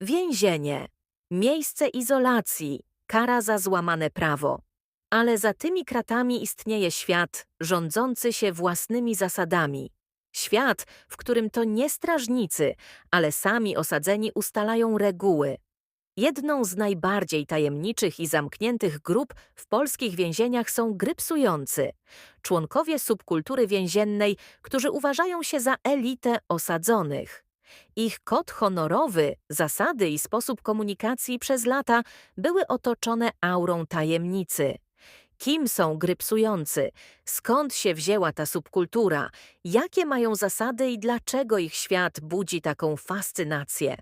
Więzienie. Miejsce izolacji. Kara za złamane prawo. Ale za tymi kratami istnieje świat rządzący się własnymi zasadami. Świat, w którym to nie strażnicy, ale sami osadzeni ustalają reguły. Jedną z najbardziej tajemniczych i zamkniętych grup w polskich więzieniach są grypsujący, członkowie subkultury więziennej, którzy uważają się za elitę osadzonych. Ich kod honorowy, zasady i sposób komunikacji przez lata były otoczone aurą tajemnicy. Kim są grypsujący? Skąd się wzięła ta subkultura? Jakie mają zasady i dlaczego ich świat budzi taką fascynację?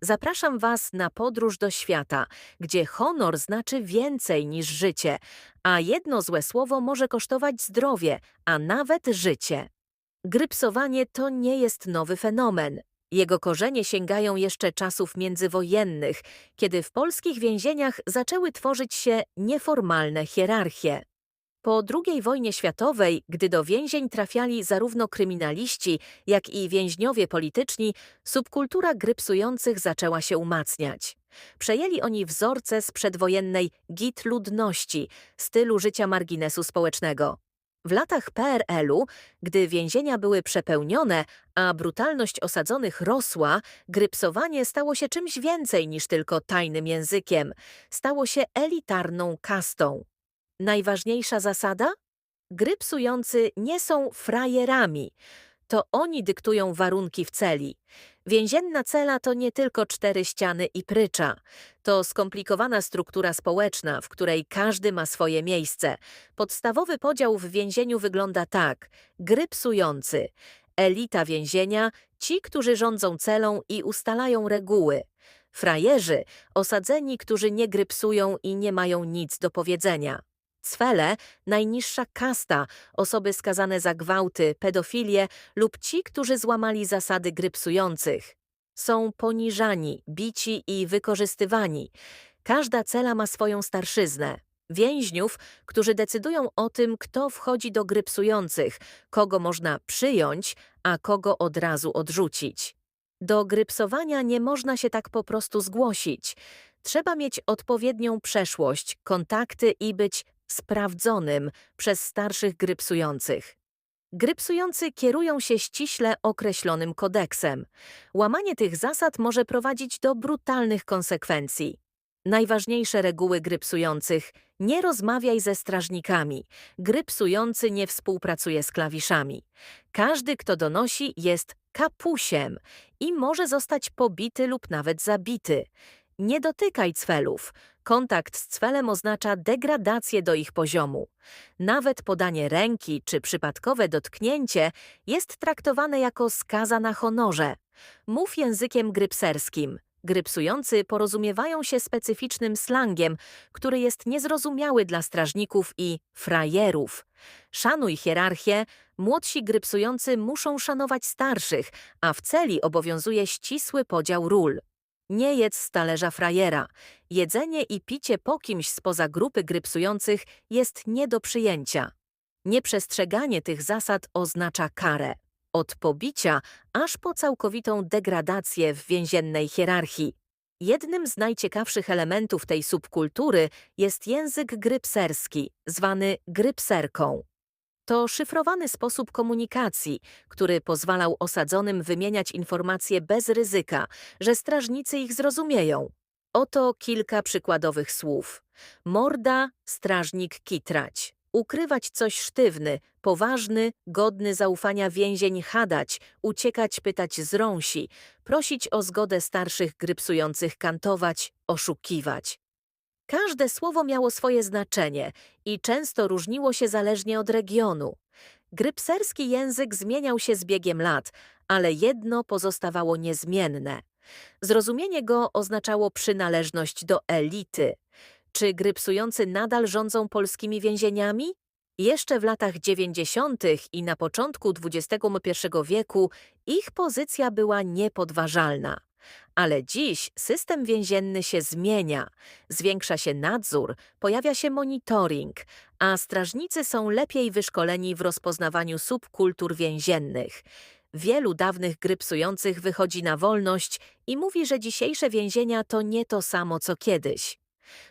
Zapraszam Was na podróż do świata, gdzie honor znaczy więcej niż życie, a jedno złe słowo może kosztować zdrowie, a nawet życie. Grypsowanie to nie jest nowy fenomen. Jego korzenie sięgają jeszcze czasów międzywojennych, kiedy w polskich więzieniach zaczęły tworzyć się nieformalne hierarchie. Po II wojnie światowej, gdy do więzień trafiali zarówno kryminaliści, jak i więźniowie polityczni, subkultura grypsujących zaczęła się umacniać. Przejęli oni wzorce z przedwojennej git ludności, stylu życia marginesu społecznego. W latach PRL-u, gdy więzienia były przepełnione, a brutalność osadzonych rosła, grypsowanie stało się czymś więcej niż tylko tajnym językiem. Stało się elitarną kastą. Najważniejsza zasada? Grypsujący nie są frajerami. To oni dyktują warunki w celi. Więzienna cela to nie tylko cztery ściany i prycza. To skomplikowana struktura społeczna, w której każdy ma swoje miejsce. Podstawowy podział w więzieniu wygląda tak. Grypsujący. Elita więzienia, ci, którzy rządzą celą i ustalają reguły. Frajerzy, osadzeni, którzy nie grypsują i nie mają nic do powiedzenia. Cwele, najniższa kasta, osoby skazane za gwałty, pedofilię lub ci, którzy złamali zasady grypsujących. Są poniżani, bici i wykorzystywani. Każda cela ma swoją starszyznę. Więźniów, którzy decydują o tym, kto wchodzi do grypsujących, kogo można przyjąć, a kogo od razu odrzucić. Do grypsowania nie można się tak po prostu zgłosić. Trzeba mieć odpowiednią przeszłość, kontakty i być sprawdzonym przez starszych grypsujących. Grypsujący kierują się ściśle określonym kodeksem. Łamanie tych zasad może prowadzić do brutalnych konsekwencji. Najważniejsze reguły grypsujących nie rozmawiaj ze strażnikami. Grypsujący nie współpracuje z klawiszami. Każdy, kto donosi, jest kapusiem i może zostać pobity lub nawet zabity. Nie dotykaj cwelów. Kontakt z cwelem oznacza degradację do ich poziomu. Nawet podanie ręki czy przypadkowe dotknięcie jest traktowane jako skaza na honorze. Mów językiem grypserskim. Grypsujący porozumiewają się specyficznym slangiem, który jest niezrozumiały dla strażników i frajerów. Szanuj hierarchię, młodsi grypsujący muszą szanować starszych, a w celi obowiązuje ścisły podział ról. Nie jedz z talerza frajera. Jedzenie i picie po kimś spoza grupy grypsujących jest nie do przyjęcia. Nieprzestrzeganie tych zasad oznacza karę. Od pobicia aż po całkowitą degradację w więziennej hierarchii. Jednym z najciekawszych elementów tej subkultury jest język grypserski, zwany grypserką. To szyfrowany sposób komunikacji, który pozwalał osadzonym wymieniać informacje bez ryzyka, że strażnicy ich zrozumieją. Oto kilka przykładowych słów. Morda, strażnik kitrać. Ukrywać coś sztywny, poważny, godny zaufania więzień hadać, uciekać pytać z rąsi, prosić o zgodę starszych grypsujących kantować, oszukiwać. Każde słowo miało swoje znaczenie i często różniło się zależnie od regionu. Grypserski język zmieniał się z biegiem lat, ale jedno pozostawało niezmienne. Zrozumienie go oznaczało przynależność do elity. Czy grypsujący nadal rządzą polskimi więzieniami? Jeszcze w latach 90. i na początku XXI wieku ich pozycja była niepodważalna. Ale dziś system więzienny się zmienia, zwiększa się nadzór, pojawia się monitoring, a strażnicy są lepiej wyszkoleni w rozpoznawaniu subkultur więziennych. Wielu dawnych grypsujących wychodzi na wolność i mówi, że dzisiejsze więzienia to nie to samo co kiedyś.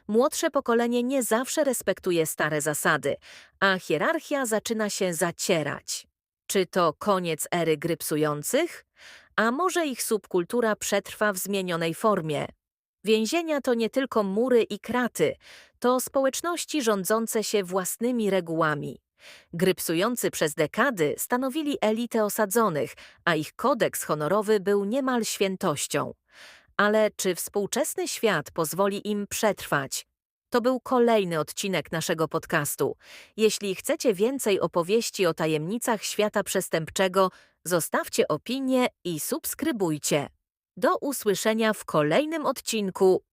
Młodsze pokolenie nie zawsze respektuje stare zasady, a hierarchia zaczyna się zacierać. Czy to koniec ery grypsujących? A może ich subkultura przetrwa w zmienionej formie? Więzienia to nie tylko mury i kraty, to społeczności rządzące się własnymi regułami. Grypsujący przez dekady stanowili elitę osadzonych, a ich kodeks honorowy był niemal świętością. Ale czy współczesny świat pozwoli im przetrwać? To był kolejny odcinek naszego podcastu. Jeśli chcecie więcej opowieści o tajemnicach świata przestępczego, zostawcie opinię i subskrybujcie. Do usłyszenia w kolejnym odcinku